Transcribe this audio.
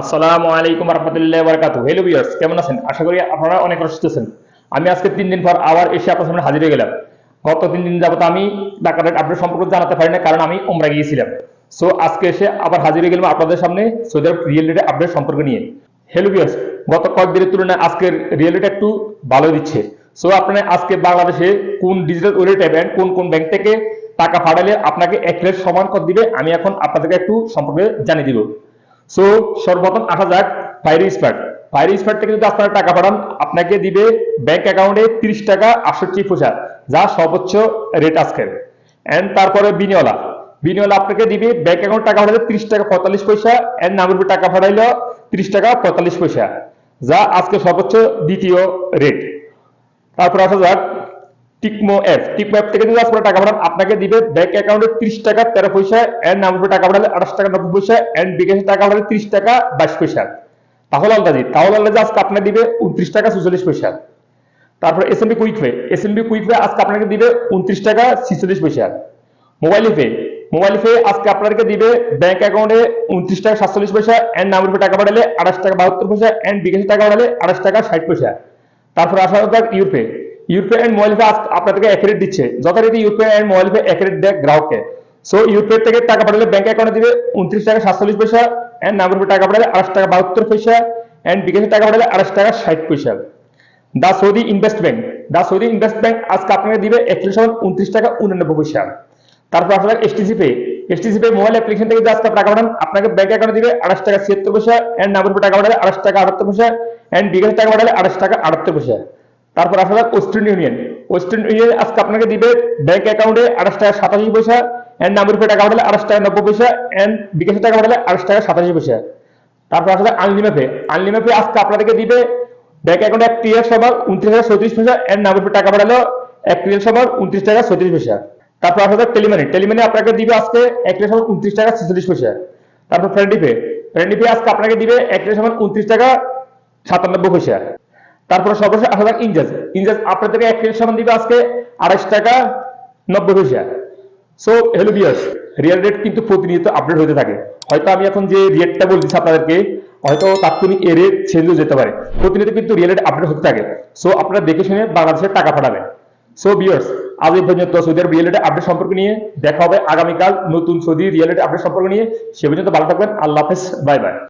আসসালামু আলাইকুম রহমতুল্লাহ বারকাতু hello viewers কেমন আছেন? আশা করি আপনারা অনেক অসুস্থ আছেন। আমি আজকে তিন দিন পর আবার এসে আপনার সামনে হাজির হয়ে গেলাম। গত তিন দিন যাবত আমি রেট আপডেট সম্পর্কে জানাতে পারি না কারণ আমি ওমরা গিয়েছিলাম। সো আজকে এসে আবার হাজির হয়ে গেলাম আপনাদের সামনে সৌদি আরব রিয়েল রেট আপডেট সম্পর্কে নিয়ে। হ্যালো ভিউয়ার্স গত কয়েকদিনের তুলনায় আজকের রিয়েল রেট একটু ভালো দিচ্ছে। সো আপনারা আজকে বাংলাদেশে কোন ডিজিটাল ওয়ালেট অ্যাপ কোন কোন ব্যাংক থেকে টাকা পাঠালে আপনাকে এক রেট সমান কর দিবে, আমি এখন আপনাদেরকে একটু সম্পর্কে জানিয়ে দিব। সো সর্বপ্রথম আসা যাক ফায়ার স্পার্ট ফায়ার স্পার্ট থেকে যদি আপনারা টাকা পাঠান, আপনাকে দিবে ব্যাংক অ্যাকাউন্টে তিরিশ টাকা আটষট্টি পয়সা, যা সর্বোচ্চ রেট আজকের। অ্যান্ড তারপরে বিনিওয়ালা বিনিওয়ালা আপনাকে দিবে ব্যাংক অ্যাকাউন্ট টাকা পাঠালে তিরিশ টাকা পঁয়তাল্লিশ পয়সা এন্ড নামের টাকা পাঠাইল তিরিশ টাকা পঁয়তাল্লিশ পয়সা, যা আজকে সর্বোচ্চ দ্বিতীয় রেট তারপর আসা যাক টিকমো অ্যাপ। টিকমো অ্যাপ থেকে যদি আপনারা টাকা পাঠান। আপনাকে দিবে ব্যাংক অ্যাকাউন্টে ত্রিশ টাকা, তেরো পয়সা নামের উপর টাকা পাঠালে আঠাশ টাকা, নব্বই পয়সা এন্ড বিকাশে টাকা পাঠালে ত্রিশ টাকা, বাইশ পয়সা। তাহলে আলদাজি তাহলে আলদাজি আজকে আপনাকে দিবে উনত্রিশ টাকা চুচল্লিশ পয়সা। তারপর S MB quick pay S MB quick pay আজকে আপনাকে দিবে উনত্রিশ টাকা, ছিচল্লিশ পয়সা। মোবাইল পে মোবাইল পে আজকে আপনাদেরকে দিবে ব্যাংক অ্যাকাউন্টে উনত্রিশ টাকা, সাতচল্লিশ পয়সা নামের উপর টাকা পাঠালে আঠাশ টাকা, বাহাত্তর পয়সা এন্ড বিকাশে টাকা পাঠালে আঠাশ টাকা, ষাট পয়সা। তারপর আসা যাক UPay UPay and mobile pay আপনাদেরকে এক রেট দিচ্ছে। যথারীতি ইউপে অ্যান্ড মোবাইল পে এক রেট দেয় গ্রাহককে। সো ইউপে থেকে টাকা পাঠালে ব্যাংক অ্যাকাউন্টে দিবে উনত্রিশ টাকা সাতচল্লিশ পয়সা অ্যান্ড নামের উপর টাকা পাঠালে আঠাশ টাকা বাহাত্তর পয়সা অ্যান্ড বিকাশে টাকা পাঠালে আঠাশ টাকা ষাট পয়সা। The Saudi invest bank. The Saudi invest bank আজকে আপনাকে দিবে একত্রিশ উনত্রিশ টাকা উনানব্বই পয়সা। তারপর আসলে STC pay STC pay mobile application থেকে আজকে টাকা পাঠান, আপনাকে ব্যাংক অ্যাকাউন্টে দিবে আঠাশ টাকা ছিয়াত্তর পয়সা অ্যান্ড নামের উপর টাকা পাঠালে আঠাশ টাকা আটাত্তর পয়সা অ্যান্ড বিকাশে টাকা পাঠালে আঠাশ টাকা আটাত্তর পয়সা। তারপর আসা যাক ওয়েস্টার্ন ইউনিয়ন ওয়েস্টার্ন ইউনিয়ন আজকে আপনাকে দিবে ব্যাংক অ্যাকাউন্টে আঠাশ টাকা সাতাশি পয়সা এন্ড নামের উপরে টাকা পাঠালে আঠাশ টাকা নব্বই পয়সা এন্ড বিকাশে টাকা পাঠালে আঠাশ টাকা সাতাশি পয়সা। তারপর আসা আনলিমা পে আনলিমা পে আজকে আপনাদেরকে দিবে ব্যাংক অ্যাকাউন্টে এক ক্লিয়ার সমান উনত্রিশ টাকা চৌত্রিশ পয়সা এন্ড নামের উপরে টাকা পাঠালো এক ক্লিয়ার সমান উনত্রিশ টাকা চৌত্রিশ পয়সা। তারপর আসা যাক টেলিমানি টেলিমানি আপনাকে দিবে আজকে এক ক্লিয়ার সমান উনত্রিশ টাকা ছেচল্লিশ পয়সা। তারপর ফ্রেন্ডি পে ফ্রেন্ডি পে আজকে আপনাকে দিবে এক ক্লিয়ার সমান উনত্রিশ টাকা সাতানব্বই পয়সা। তারপরে সর্বশেষ আসা যাক ইনজাজ ইনজাজ আপনার থেকে এক ক্রেডিট সমান দিবে আজকে আড়াইশ টাকা নব্বই পয়সা। So hello viewers riyal rate কিন্তু প্রতিনিয়ত আপডেট হতে থাকে। হয়তো আমি এখন যে রেটটা বলছি আপনাদেরকে, হয়তো তাৎক্ষণিক এ রেট চেঞ্জ হয়ে যেতে পারে। প্রতিনিয়ত কিন্তু রিয়েল রেট আপডেট হতে থাকে। সো আপনারা দেখে শুনে বাংলাদেশের টাকা পাঠাবেন সো বিয়ার্স আজ এই পর্যন্ত। সৌদি আরব রিয়েল রেট আপডেট সম্পর্কে নিয়ে দেখা হবে আগামীকাল নতুন সৌদি রিয়েল রেট আপডেট সম্পর্কে নিয়ে। সে পর্যন্ত ভালো থাকবেন। আল্লাহ হাফেজ। Bye bye